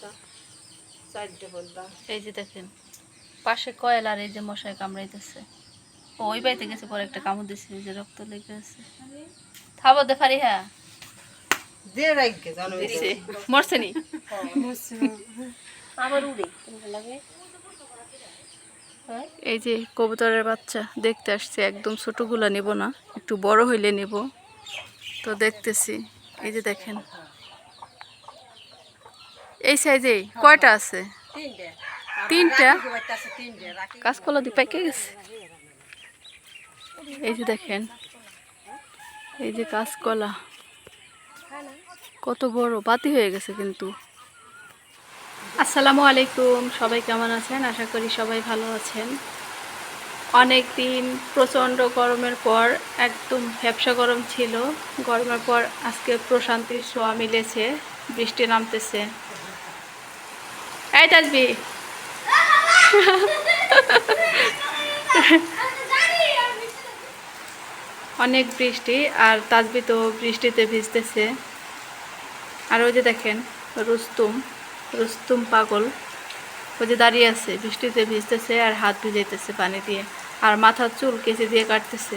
একটা চারটে পর্দা এই যে দেখেন পাশে কয়েল আর এই যে মশায় কামড়াইতেছে। ওই বাড়িতে গেছে পরে একটা কামড় দিছে যে রক্ত লেগে আছে। থাবো দে পারি হ্যাঁ। যে রাখকে জানো দিছে মরছে নি? আবার উড়ে লাগে? হ্যাঁ? এই যে কবুতরের বাচ্চা দেখতে আসছে একদম ছোটগুলা নেব না একটু বড় হইলে নেব। তো দেখতেছি এই যে দেখেন। এই সাইজে কয়টা আছে? তিনটা। কাঁচকলা দিয়ে পাইকে গেছে এই যে দেখেন এই যে কাঁচকলা। কত বড় বাতি হয়ে গেছে কিন্তু। আসসালামু আলাইকুম সবাই কেমন আছেন? আশা করি সবাই ভালো আছেন। অনেক দিন প্রচণ্ড গরমের পর একদম ভ্যাবসা গরম ছিল। গরমের পর আজকে প্রশান্তির ছোঁয়া মিলেছে বৃষ্টি নামতেছে। এই তাজবি। অনেক বৃষ্টি আর তাজবি তো বৃষ্টিতে ভিজতেছে। আর ওই যে দেখেন, রুস্তুম রুস্তুম পাগল, ওই যে দাঁড়িয়ে আছে, বৃষ্টিতে ভিজতেছে আর হাত ভিজাইতেছে পানি দিয়ে। আর মাথার চুল কেচি দিয়ে কাটতেছে।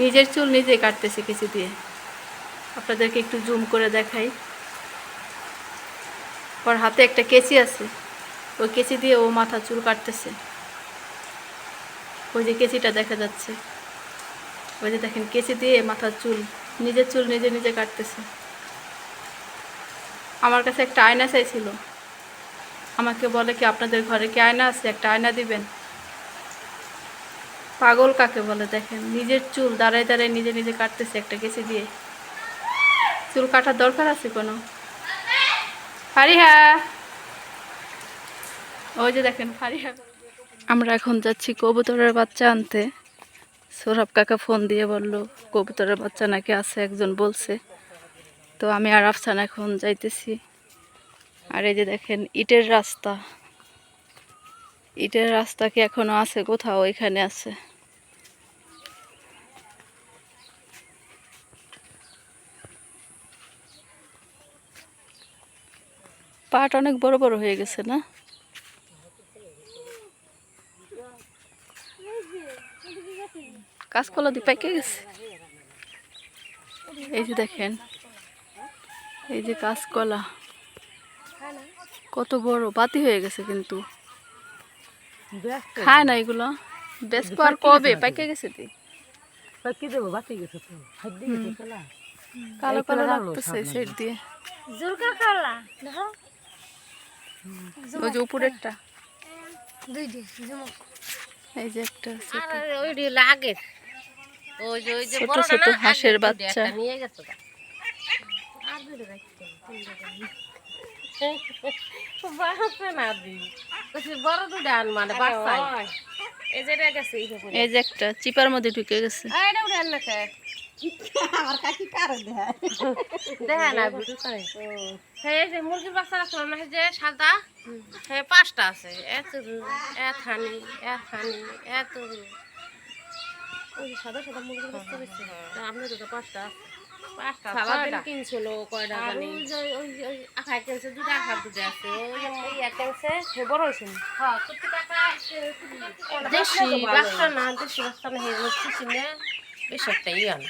নিজের চুল নিজেই কাটতেছে কেচি দিয়ে। আপনাদেরকে একটু জুম করে দেখাই। ওর হাতে একটা কেচি আছে। ওই কেচি দিয়ে ও মাথা চুল কাটতেছে। ওই যে কেচিটা দেখা যাচ্ছে। ওই যে দেখেন, কেচি দিয়ে মাথার চুল, নিজের চুল নিজে নিজে কাটতেছে। আমার কাছে একটা আয়না চাইছিল। আমাকে বলে কি, আপনাদের ঘরে কি আয়না আছে? একটা আয়না দিবেন? পাগল কাকে বলে দেখেন, নিজের চুল দাঁড়ায় দাঁড়ায় নিজে নিজে কাটতেছে একটা কেচি দিয়ে। চুল কাটার দরকার আছে কোনো? ফারিহা। ওই যে দেখেন, ফারিহা। আমরা এখন যাচ্ছি কবুতরের বাচ্চা আনতে। সৌরভ কাকা ফোন দিয়ে বলল, কবুতরের বাচ্চা নাকি আছে? একজন বলছে। তো আমি আর আফসান এখন যাইতেছি। আর এই যে দেখেন, ইটের রাস্তা। ইটের রাস্তা কি এখনও আছে? কোথাও এখানে আছে। পাট অনেক বড় বড় হয়ে গেছে না? কাঁচকলা দিয়ে পেকে গেছে? এই যে দেখেন এই যে কাঁচকলা কত বড় বাতি হয়ে গেছে কিন্তু। খায় না এগুলো? বেশ আর কবে? পেকে গেছে দি? কি দেবো বাতি গেছে তো। হাত দিয়ে কালো কালো লাগতেছে সেট দিয়ে। জোরকা দেখো। ওই যে উপরেরটা এই যে একটা ছোট আর ওই রে লাগে ওই যে ওই যে ছোট ছোট হাঁসের বাচ্চা। নিয়ে গেছে গা। আর দুইটা রাখতে বাচ্চা না দি বলছি বড় দুইটা আন মানে বাচ্চা এই যে রে গেছে এই যে এই যে একটা চিপার মধ্যে ঢুকে গেছে। এইটা উড়ে আন না কে আমার কাকি কারে দেয়। দেয় না ভিডিও করে। হ্যাঁ যে মুরগির বাচ্চা রাখলাম না যে সাদা হ্যাঁ পাঁচটা আছে। এত এত হানি এত হানি এত সাদা সাদা মুরগির বাচ্চা বেশি আপনার তো পাঁচটা পাঁচটা সারাদিন কিনছিল কয়টা জানি। ওই ওই ওই আখায় কেনছে দুটা আছে। ওই ইয়া কেনছে সে বড় হয়েছে। দেশি বাচ্চা না দেশি বাচ্চা না হেগুলো চিচিনে বেশি একটা ইয়ে না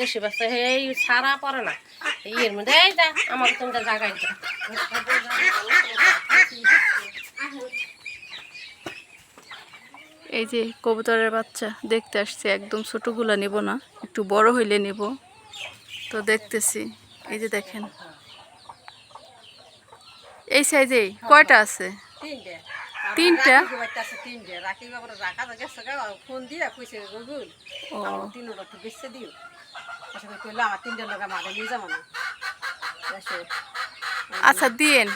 দেশি বাচ্চা হে এই সারা পরে না। ইয়ের মধ্যে এই যা আমার তোমরা জায়গায় যা এই যে কবুতরের বাচ্চা দেখতে আসছে একদম ছোটগুলা নেব না একটু বড় হইলে নেব। তো দেখতেছি এই যে দেখেন। এই সাইজে কয়টা আছে? তিনটে? তিনটা? আছে তিনটে। রাখি বাবার রাখা তো গেছে ফোন দিয়ে কইছে গুগল ও। আমার তিনটা একটু বেচে দিও। আসলে কইলো আমার তিনটে লোক নিয়ে যাব না। আচ্ছা দিয়েন।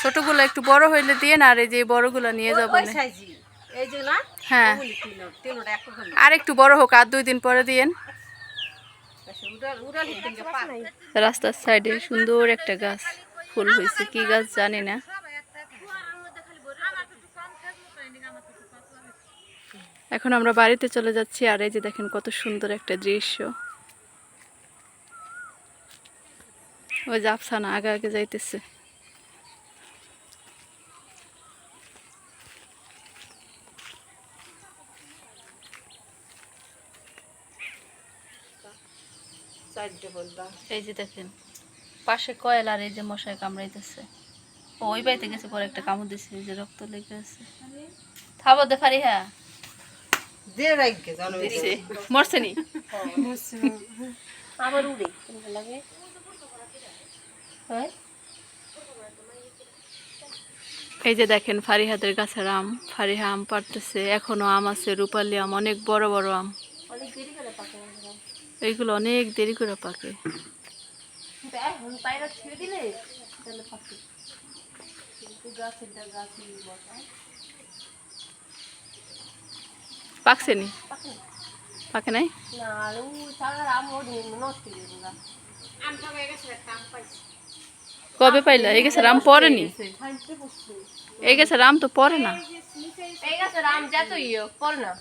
ছোটগুলো একটু বড় হইলে দিয়েন আর এই যে বড়গুলো নিয়ে যাব না। সাইজি এই যে না হ্যাঁ। আর একটু বড় হোক আর দুই দিন পরে দিয়েন। উড়াল উড়াল রাস্তার সাইডে সুন্দর একটা গাছ ফুল হয়েছে কি গাছ জানি না। এখন আমরা বাড়িতে চলে যাচ্ছি আর এই যে দেখেন কত সুন্দর একটা দৃশ্য। ওই যে আফসানা আগে আগে যাইতেছে। এই যে দেখেন পাশে কয়েল আর এই যে মশাই কামড়াইতেছে। ওই বাড়িতে গেছে পরে একটা কামড় দিছে এই যে রক্ত লেগে আছে। থাবো দে পারি হ্যাঁ। যে রাখকে জানো মরছে নি? আবার উড়ে কেমন লাগে। হ্যাঁ? এই যে দেখেন ফারিহাদের গাছের আম ফারিহা আম পারতেছে এখনও আম আছে রূপালি আম অনেক বড় বড় আম। অনেক দেরি করে পাকে এইগুলো অনেক দেরি করে পাকে। কিন্তু এখন দিলে তাহলে পাকে। কিন্তু গাছের ডা গাছে বসায় পাকছে নি পাকে না। পাকে নাই না আর ও সারা আম ওঠে নষ্ট হয়ে যাবে গাছ আমটা হয়ে গেছে একটা পাকে নাই? কবে পাইলা? এই গেছে রাম পরেনি বসছে এই গেছে। রাম তো পরে না। এই গাছের আম যত ইয়ে পর না।